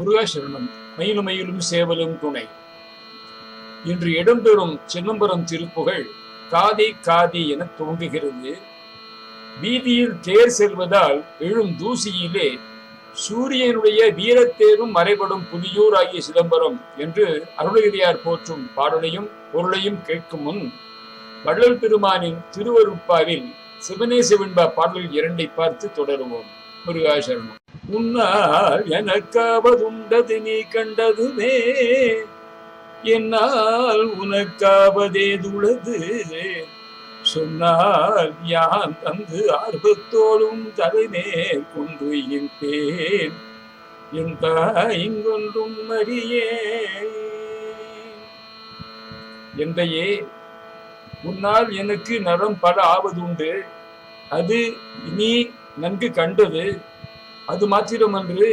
முருகாசரணம் மயிலும் மயிலும் சேவலும் துணை. இன்று இடம்பெறும் சிதம்பரம் திருப்புகழ் காதி காதி என துவங்குகிறது வீதியில் தேர் செல்வதால் எழும் தூசியிலே சூரியனுடைய வீரத்தேரும் மறைபடும் புதியூர் ஆகிய சிதம்பரம் என்று அருணகிரியார் போற்றும் பாடலையும் பொருளையும் கேட்கும் முன் வள்ளல் பெருமானின் திருவருப்பாவில் சிவனே சிவன்பா பாடல்கள் இரண்டை பார்த்து தொடருவோம். முருகாசரணம் முன்னால் எனக்காவதுண்டது நீ கண்டதுமே. என்னால் உனக்காவதேதுளது சொன்னால் யான் தந்து ஆர்வத்தோடும் தலைமேல் கொண்டு இருப்பேன் என் தாய்ங்கொன்றும் அறியே என்றையே உன்னால் எனக்கு நலம் பல ஆவதுண்டு. அது நீ நன்கு கண்டது. அது மாத்திரமன்று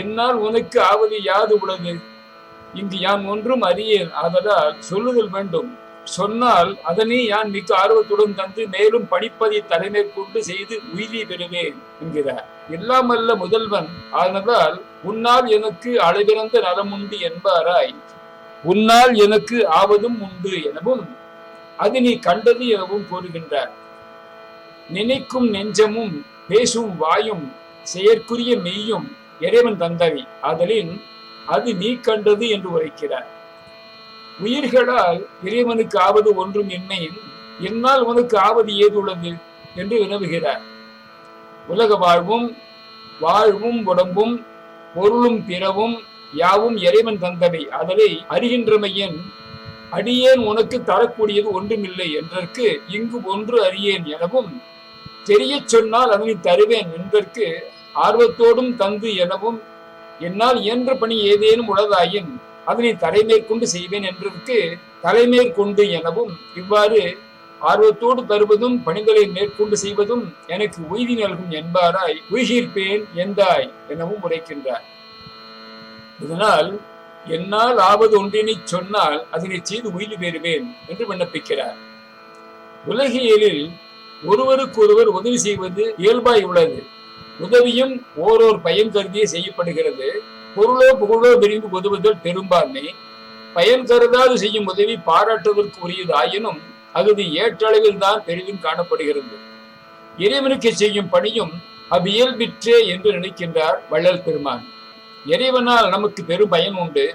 என்னால் உனக்கு ஆவது யாது உள்ளது? இங்கு யான் ஒன்றும் அறியேன். ஆதலால் சொல்லுதல் வேண்டும். சொன்னால் அதனை யான் மிக்க ஆர்வத்துடன் தந்து மேலும் படிப்பதை தலைமைக்கொண்டு செய்து உயிரி பெறுவேன் என்கிறார். எல்லாம் அல்ல முதல்வன். ஆனதால் உன்னால் எனக்கு அளவிறந்த நலம் உண்டு என்பாராய். உன்னால் எனக்கு ஆவதும் உண்டு எனவும் அது நீ கண்டது எனவும் கூறுகின்றார். நினைக்கும் நெஞ்சமும் பேசும் வாயும் செயற்குரிய மெய்யும் இறைவன் தந்தவை. ஆதலின் அது நீ கண்டது என்று உரைக்கிறார். உயிர்களால் இறைவனுக்கு ஆவது ஒன்றும் இன்மையின் என்னால் உனக்கு ஆவது ஏது உள்ளது என்று வினவுகிறார். உலக வாழ்வும் வாழ்வும் உடம்பும் பொருளும் பிறவும் யாவும் இறைவன் தந்தவை. அதனை அறிகின்றமையன் அடியேன் உனக்கு தரக்கூடியது ஒன்றுமில்லை என்றற்கு இங்கு ஒன்று அறியேன் எனவும் தெரியச் சொன்னால் அதனை தருவேன் என்பதற்கு ஆர்வத்தோடும் தந்து எனவும் என்னால் இயன்ற பணி ஏதேனும் உளதாயின் அதனை தலைமேற்கொண்டு செய்வேன் என்றதற்கு தலைமேற்கொண்டு எனவும் இவ்வாறு ஆர்வத்தோடு தருவதும் பணிகளை மேற்கொண்டு செய்வதும் எனக்கு உய்தி நல்கும் என்பாராய் உயிர்ப்பேன் எந்தாய் எனவும் உரைக்கின்றார். இதனால் என்னால் ஆவது ஒன்றினை சொன்னால் அதனை செய்து உயிர் பெறுவேன் என்று விண்ணப்பிக்கிறார். உலகியலில் ஒருவருக்கொருவர் உதவி செய்வது இயல்பாய் உள்ளது. உதவியும் ஓரோர் பயன் கருதியே செய்யப்படுகிறது. பொருளோ புகழோ விரும்பி உதவுதல் பெரும்பான்மை. பயன் கருதாது செய்யும் உதவி பாராட்டுவதற்கு உரியதாயினும் அகுதி ஏற்றளவில் தான் பெரிதும் காணப்படுகிறது. இறைவனுக்கு செய்யும் பணியும் அவ்வியல்பிற்றே என்று நினைக்கின்றார் வள்ளல் பெருமான். இறைவனால் நமக்கு பெரும் பயன் உண்டு.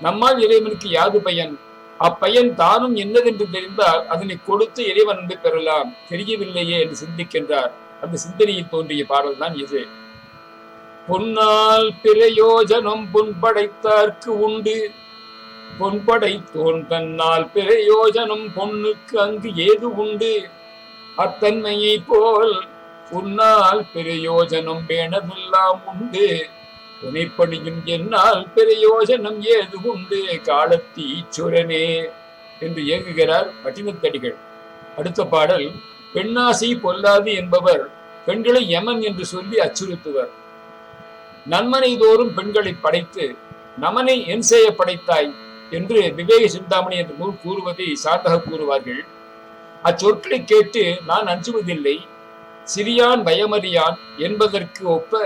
நம்மால் இறைவனுக்கு யாது பயன்? அப்பயன் தானும் என்னதென்று தெரிந்தால் அதனை கொடுத்து இறைவன் அன்பை பெறலாம். தெரியவில்லையே என்று சிந்திக்கின்றார். அந்த சிந்தனையில் தோன்றிய பாடல் தான் இது. பொன்னால் பிரயோஜனம் பொன்படைத்தார்க்கு உண்டு. பொன்படைத்தோன் தன்னால் பிரயோஜனம் பொன்னுக்கு அங்கு ஏது உண்டு? அத்தன்மையை போல் உன்னால் பிரயோஜனம் வேணதெல்லாம் உண்டு. துணைப்படியும் என்னால் பிரயோஜனம் ஏது உண்டு? காலத்தீச்சுரனே என்று இயங்குகிறார் பட்டினத்தடிகள் அடுத்த பாடல் பெண்ணாசை பொல்லாது என்பவர் பெண்களை யமன் என்று சொல்லி அச்சுறுத்துவர். நன்மனை தோறும் பெண்களை படைத்து நமனை என் செய்ய படைத்தாய் என்று விவேக சிந்தாமணி என்ற நூல் கூறுவதை சார்ந்தக கூறுவார்கள். அச்சொற்களை கேட்டு நான் அஞ்சுவதில்லை. சிறியான் பயமறியான் என்பதற்கு ஒப்ப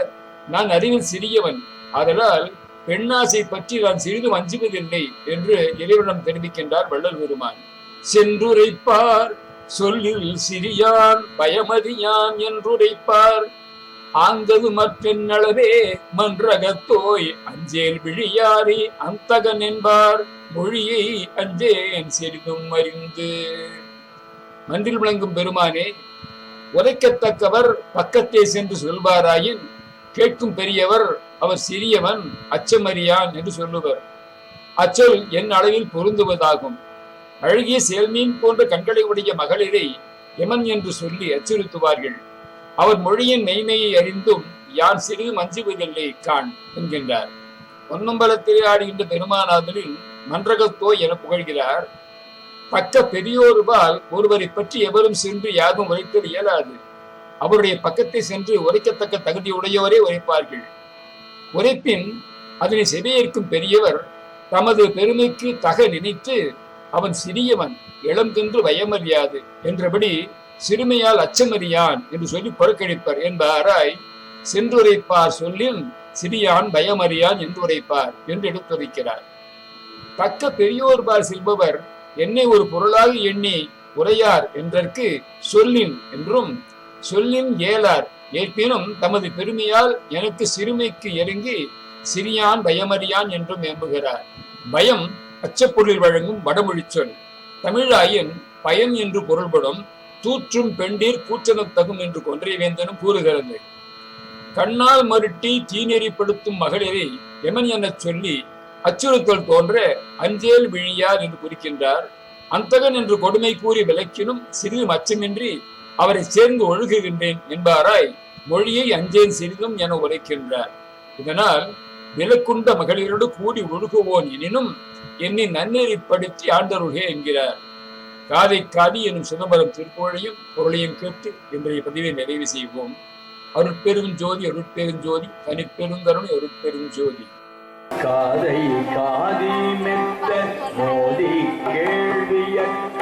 நான் அறிவில் சிறியவன். அதனால் பெண்ணாசை பற்றி நான் சிறிதும் அஞ்சுவதில்லை என்று இறைவனம் தெரிவிக்கின்றார் வள்ளல் பெருமான். சென்றுரைப்பார் சொல்லில் சிறியான் பயமதியான் என்றுரைப்பார். ஆங்கது மற்றென்னளவே மன்றகத்தோய் அஞ்சேல் விழியாரி அந்தகன் என்பார். மொழியை அஞ்சேன் சிறிதும் அறிந்து. மந்தில் விளங்கும் பெருமானே உரைக்கத்தக்கவர் பக்கத்தே சென்று சொல்வாராயின் கேட்கும் பெரியவர் அவர் சிறியவன் அச்சமறியான் என்று சொல்லுவர். அச்சொல் என் அளவில் பொருந்துவதாகும். அழகிய சேல்மீன் போன்ற கண்களை உடைய மகளிரை எமன் என்று சொல்லி அச்சுறுத்துவார்கள். அவர் மொழியின் மெய்மையை அறிந்தும் யான் சிறிது மஞ்சுவதில்லை கான் என்கின்றார். பொன்னம்பலத்திலே ஆடுகின்ற பெருமானாதலில் மன்றகத்தோ என புகழ்கிறார். தக்க பெரியோருபால் ஒருவரை பற்றி எவரும் சென்று யாரும் உரைத்தல் இயலாது. அவருடைய பக்கத்தை சென்று உரைக்கத்தக்க தகுதி உடையோரே உரைப்பார்கள். உரைப்பின் அதனை செவியேற்கும் பெரியவர் தமது பெருமைக்கு தக நினைத்து அவன் சிறியவன் இளம்கென்று வயமறியாது என்றபடி சிறுமையால் அச்சமறியான் என்று சொல்லி புறக்கணிப்பர் என்பாராய் சென்றுரைப்பார் சொல்லில் சிறியான் பயமறியான் என்று உரைப்பார் என்று எடுத்துரைக்கிறார். தக்க பெரியோர் பார் செல்பவர் என்னை ஒரு பொருளாக எண்ணி உரையார் என்றற்கு சொல்லின் என்றும் சொல்லின் ஏலார் ஏற்பினும் தமது பெருமையால் எனக்கு சிறுமைக்கு எருங்கி சிறியான் பயமறியான் என்றும் எம்புகிறார் பயம் அச்சப்பொருள் வழங்கும் வடமொழிச்சொல். தமிழாயின் பயன் என்று பொருள்படும் தூற்றும் பெண்டீர் கூச்சனத் தகும் என்று கொன்றை வேந்தனும் கூறுகிறது. கண்ணால் மருட்டி தீநெறிப்படுத்தும் மகளிரை எமன் எனச் சொல்லி அச்சுறுத்தல் தோன்ற அஞ்சேல் விழியார் என்று குறிக்கின்றார். அந்தகன் என்று கொடுமை கூறி விளக்கினும் சிறிதும் அச்சமின்றி அவரை சேர்ந்து ஒழுகுகின்றேன் என்பாராய் மொழியை அஞ்சேன் சிறிதும் என உரைக்கின்றார். இதனால் விலக்குண்ட மகளிரோடு கூடி ஒழுகுவோன் எனினும் என்னை நன்னெறிப்படுத்தி ஆண்டருகே என்கிறார். காதை காதி எனும் சிதம்பரம் திருப்புகழையும் பொருளையும் கேட்டு இன்றைய பதிவை நிறைவு செய்வோம். அருட்பெரும் ஜோதி அருட்பெரும் ஜோதி தனிப்பெருங்கருணை அருட்பெரும் ஜோதி. காதை காதி மெத்த மோதி கேள்வியற்ற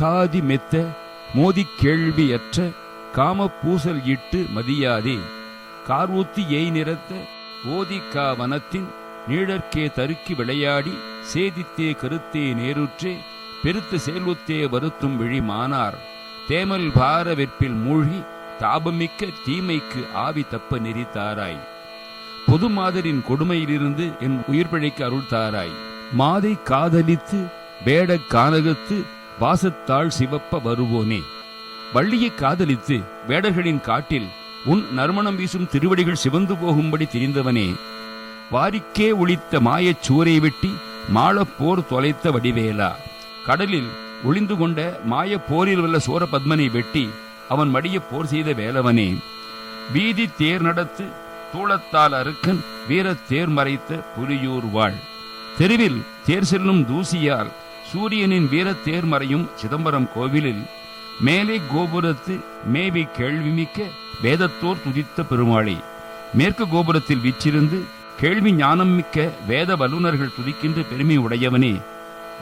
காதி மெத்த மோதி கேள்வியற்ற காம பூசல் இட்டு மதியாதே. கார்வூத்தி எய் நிறத்த ஓதிக்கா வனத்தின் நீழற்கே தருக்கி விளையாடி சேதித்தே கருத்தே நேருற்றே பெருத்து செயல்வத்தே வருத்தும் விழி மானார். தேமல் பார வெற்பில் மூழ்கி தாபமிக்க தீமைக்கு ஆவி தப்ப நெறித்தாராய் பொது மாதரின் கொடுமையிலிருந்து என் உயிர் பிழைக்க அருள் தாராய். மாதை காதலித்து வேட கானகத்து வாசத்தாள் சிவப்ப வருவோனே. வள்ளியை காதலித்து வேடர்களின் காட்டில் உன் நறுமணம் வீசும் திருவடிகள் சிவந்து போகும்படி திரிந்தவனே. வாரிக்கே ஒளித்த மாயச் சூரை வெட்டி மாலப் போர் தொலைத்த வடிவேலா. கடலில் ஒளிந்து கொண்ட மாய போரில் வல்ல சூரபத்மனை வெட்டி அவன் மடிய போர் செய்த வேலவனே. வீதி தேர் நடத்து தூளத்தால் அறுக்கன் வீர தேர் மறைத்த புலியூர் வாழ். தெருவில் தேர் செல்லும் தூசியால் சூரியனின் வீர தேர் மறையும் சிதம்பரம் கோவிலில் மேலே கோபுரத்து மேவி கேள்விமிக்க வேதத்தோர் துதித்த பெருமாளே. மேற்கு கோபுரத்தில் வீச்சிருந்து கேள்வி ஞானம் மிக்க வேத வல்லுநர்கள் துதிக்கின்ற பெருமை உடையவனே.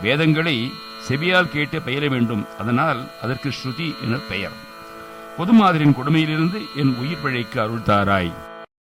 வேதங்களை செவியால் கேட்டு பெயர வேண்டும். அதனால் அதற்கு ஸ்ருதி என பெயர். பொதுமாதிரின் கொடுமையிலிருந்து என் உயிர் பிழைக்கு அருள்தாராய்.